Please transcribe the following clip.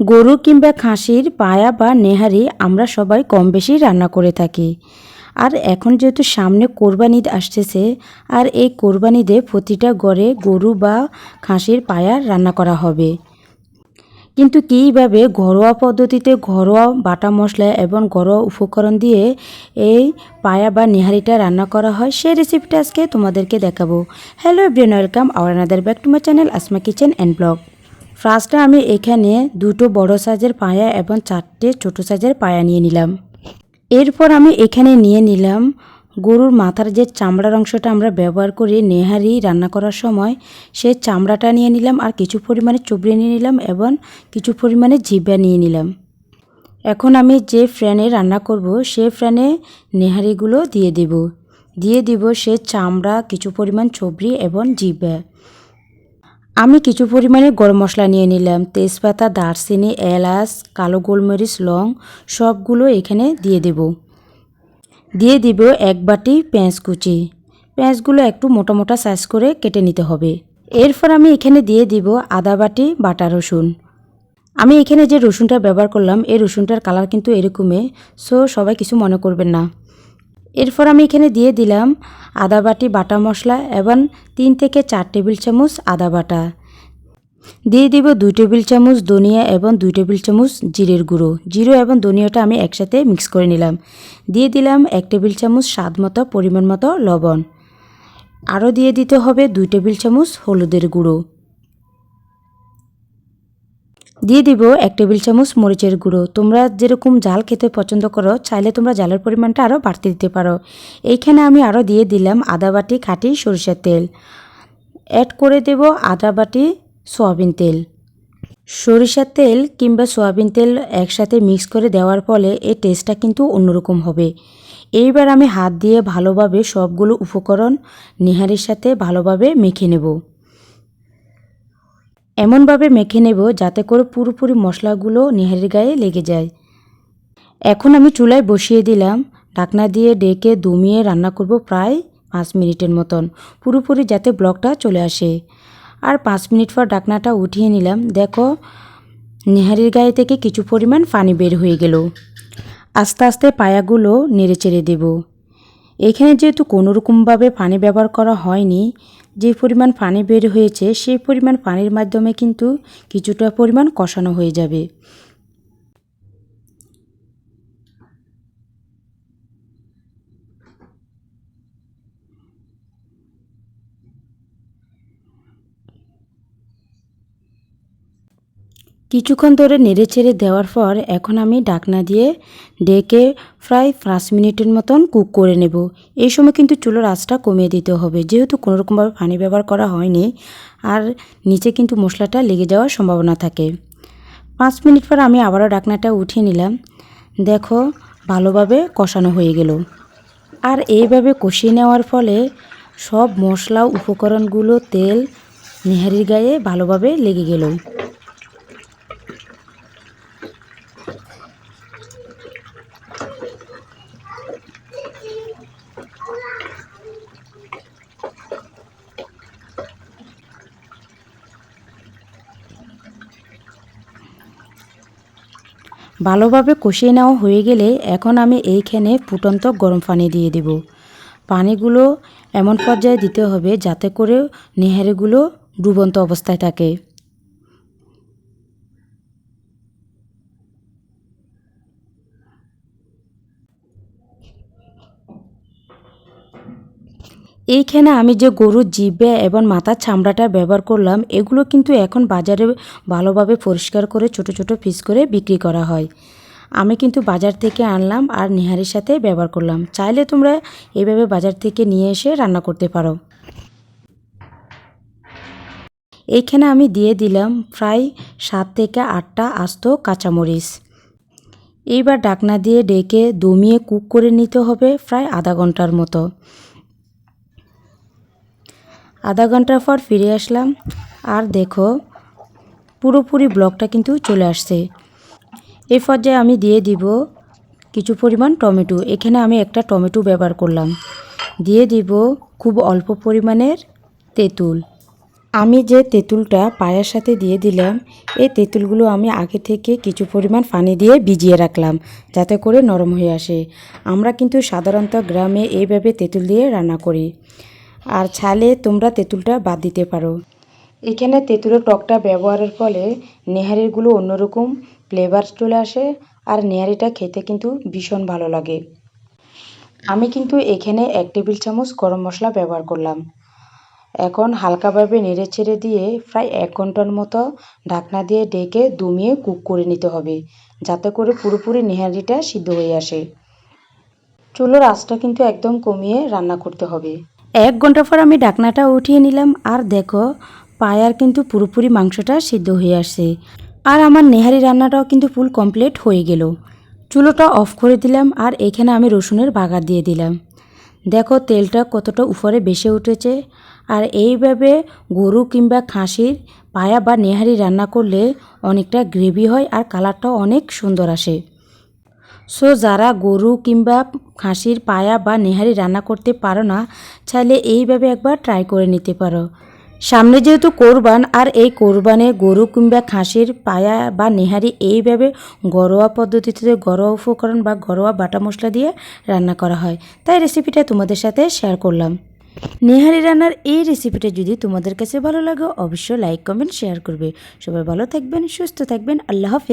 গরু কিংবা খাসির পায়া বা নেহারি আমরা সবাই কম বেশি রান্না করে থাকি। আর এখন যেহেতু সামনে কোরবানি ঈদ আসতেছে, আর এই কোরবানিতে প্রতিটা ঘরে গরু বা খাসির পায়া রান্না করা হবে। কিন্তু কীভাবে ঘরোয়া পদ্ধতিতে ঘরোয়া বাটা মশলা এবং ঘরোয়া উপকরণ দিয়ে এই পায়া বা নিহারিটা রান্না করা হয়, সেই রেসিপিটা আজকে তোমাদেরকে দেখাবো। Hello everyone welcome our another back to my channel Asma kitchen and blog ফার্স্টে আমি এখানে দুটো বড় সাইজের পায়া এবং চারটে ছোট সাইজের পায়া নিয়ে নিলাম। এরপর আমি এখানে নিয়ে নিলাম গরুর মাথার যে চামড়ার অংশটা আমরা ব্যবহার করি নেহারি রান্না করার সময়, সে চামড়াটা নিয়ে নিলাম আর কিছু পরিমাণে চুবড়ে নিয়ে নিলাম এবং কিছু পরিমাণে জিব্বা নিয়ে নিলাম। এখন আমি যে ফ্যানে রান্না করব, সে ফ্যানে নেহারিগুলো দিয়ে দেব। দিয়ে দিব সে চামড়া, কিছু পরিমাণ চবড়ি এবং জিব্বা। আমি কিছু পরিমাণে গরম মশলা নিয়ে নিলাম। তেজপাতা, দারচিনি, এলাচ, কালো গোলমরিচ, লং, সবগুলো এখানে দিয়ে দেব। দিয়ে দিব এক বাটি পেঁয়াজ কুচি। পেঁয়াজগুলো একটু মোটা মোটা সাইজ করে কেটে নিতে হবে। এরপর আমি এখানে দিয়ে দিব আদা বাটি বাটা রসুন। আমি এখানে যে রসুনটা ব্যবহার করলাম, এই রসুনটার কালার কিন্তু এরকমই। সো সবাই কিছু মনে করবেন না। এরপর আমি এখানে দিয়ে দিলাম আদা বাটি, বাটা মশলা এবং তিন থেকে চার টেবিল চামচ আদা বাটা। দিয়ে দিব দুই টেবিল চামচ ধনিয়া এবং দুই টেবিল চামচ জিরের গুঁড়ো। জিরো এবং ধনিয়াটা আমি একসাথে মিক্স করে নিলাম। দিয়ে দিলাম এক টেবিল চামচ স্বাদ মতো, পরিমাণ মতো লবণ। আরও দিয়ে দিতে হবে দুই টেবিল চামচ হলুদের গুঁড়ো। দিয়ে দিব এক টেবিল চামচ মরিচের গুঁড়ো। তোমরা যেরকম জাল খেতে পছন্দ করো, চাইলে তোমরা জালের পরিমাণটা আরও বাড়তে দিতে পারো। এইখানে আমি আরও দিয়ে দিলাম আদা বাটি, খাঁটি সরিষার তেল। অ্যাড করে দেব আদা বাটি, সয়াবিন তেল। সরিষার তেল কিংবা সয়াবিন তেল একসাথে মিক্স করে দেওয়ার ফলে এই টেস্টটা কিন্তু অন্যরকম হবে। এইবার আমি হাত দিয়ে ভালোভাবে সবগুলো উপকরণ নিহারির সাথে ভালোভাবে মেখে নেব। এমনভাবে মেখে নেব যাতে করে পুরোপুরি মশলাগুলো নেহারির গায়ে লেগে যায়। এখন আমি চুলায় বসিয়ে দিলাম। ঢাকনা দিয়ে ডেকে দমিয়ে রান্না করব প্রায় পাঁচ মিনিটের মতন, পুরোপুরি যাতে ব্লকটা চলে আসে। আর পাঁচ মিনিট পর ডাকনাটা উঠিয়ে নিলাম। দেখো, নেহারির গায়ে থেকে কিছু পরিমাণ পানি বের হয়ে গেল। আস্তে আস্তে পায়াগুলো নেড়ে চেড়ে দেব। এখানে যেহেতু কোনোরকমভাবে পানি ব্যবহার করা হয়নি যে পরিমাণ পানি বের হয়েছে, সেই পরিমাণ পানির মাধ্যমে কিন্তু কিছুটা পরিমাণ কষানো হয়ে যাবে। কিছুক্ষণ ধরে নেড়ে চেড়ে দেওয়ার পর এখন আমি ডাকনা দিয়ে ডেকে প্রায় পাঁচ মিনিটের মতন কুক করে নেব। এই সময় কিন্তু চুলোর আঁচটা কমিয়ে দিতে হবে। যেহেতু কোনোরকমভাবে পানি ব্যবহার করা হয়নি, আর নিচে কিন্তু মশলাটা লেগে যাওয়ার সম্ভাবনা থাকে। পাঁচ মিনিট পর আমি আবারও ডাকনাটা উঠিয়ে নিলাম। দেখো, ভালোভাবে কষানো হয়ে গেল। আর এইভাবে কষিয়ে নেওয়ার ফলে সব মশলা, উপকরণগুলো, তেল নেহারির গায়ে ভালোভাবে লেগে গেল। ভালোভাবে কষিয়ে নেওয়া হয়ে গেলে এখন আমি এইখানে ফুটন্ত গরম পানি দিয়ে দেব। পানিগুলো এমন পর্যায়ে দিতে হবে যাতে করে নেহারিগুলো ডুবন্ত অবস্থায় থাকে। এইখানে আমি যে গরুর জিবে এবং মাথার চামড়াটা ব্যবহার করলাম, এগুলো কিন্তু এখন বাজারে ভালোভাবে পরিষ্কার করে ছোট ছোট পিস করে বিক্রি করা হয়। আমি কিন্তু বাজার থেকে আনলাম আর নিহারির সাথে ব্যবহার করলাম। চাইলে তোমরা এইভাবে বাজার থেকে নিয়ে এসে রান্না করতে পারো। এইখানে আমি দিয়ে দিলাম প্রায় সাত থেকে আটটা আস্ত কাঁচামরিচ। এইবার ডাকনা দিয়ে ডেকে দমিয়ে কুক করে নিতে হবে প্রায় আধা ঘণ্টার মতো। আধা ঘণ্টা পর ফিরে আসলাম। আর দেখো, পুরোপুরি ব্লকটা কিন্তু চলে আসছে। এই পর্যায়ে আমি দিয়ে দিব কিছু পরিমাণ টমেটো। এখানে আমি একটা টমেটো ব্যবহার করলাম। দিয়ে দিব খুব অল্প পরিমাণের তেঁতুল। আমি যে তেঁতুলটা পায়ের সাথে দিয়ে দিলাম, এই তেঁতুলগুলো আমি আগে থেকে কিছু পরিমাণ পানি দিয়ে ভিজিয়ে রাখলাম, যাতে করে নরম হয়ে আসে। আমরা কিন্তু সাধারণত গ্রামে এইভাবে তেঁতুল দিয়ে রান্না করি। আর ছালে তোমরা তেঁতুলটা বাদ দিতে পারো। এখানে তেঁতুলের টকটা ব্যবহারের ফলে নেহারিগুলো অন্যরকম ফ্লেভার চলে আসে আর নেহারিটা খেতে কিন্তু ভীষণ ভালো লাগে। আমি কিন্তু এখানে এক টেবিল চামচ গরম মশলা ব্যবহার করলাম। এখন হালকাভাবে নেড়ে ছেড়ে দিয়ে প্রায় এক ঘণ্টার মতো ঢাকনা দিয়ে ডেকে দমিয়ে কুক করে নিতে হবে, যাতে করে পুরোপুরি নেহারিটা সিদ্ধ হয়ে আসে। চুলোর আঁচটা কিন্তু একদম কমিয়ে রান্না করতে হবে। এক ঘণ্টা পর আমি ঢাকনাটা উঠিয়ে নিলাম, আর দেখো, পায়ার কিন্তু পুরোপুরি মাংসটা সিদ্ধ হয়ে আসছে। আর আমার নেহারি রান্নাটাও কিন্তু ফুল কমপ্লিট হয়ে গেল। চুলোটা অফ করে দিলাম, আর এখানে আমি রসুনের বাগার দিয়ে দিলাম। দেখো, তেলটা কতটা উপরে বেসে উঠেছে, আর এইভাবে গরু কিংবা খাসির পায়া বা নেহারি রান্না করলে অনেকটা গ্রেভি হয়, আর কালারটাও অনেক সুন্দর আসে। সো যারা গরু কিংবা খাসির পায়া বা নেহারি রান্না করতে পারো না, চাইলে এইভাবে একবার ট্রাই করে নিতে পারো। সামনে যেহেতু কোরবান, আর এই কোরবানে গরু কিংবা খাসির পায়া বা নেহারি এইভাবে ঘরোয়া পদ্ধতিতে ঘরোয়া উপকরণ বা ঘরোয়া বাটা মশলা দিয়ে রান্না করা হয়। তাই রেসিপিটা তোমাদের সাথে শেয়ার করলাম। নেহারি রান্নার এই রেসিপিটা যদি তোমাদের কাছে ভালো লাগে, অবশ্যই লাইক কমেন্ট শেয়ার করবে। সবাই ভালো থাকবেন, সুস্থ থাকবেন, আল্লাহ হাফেজ।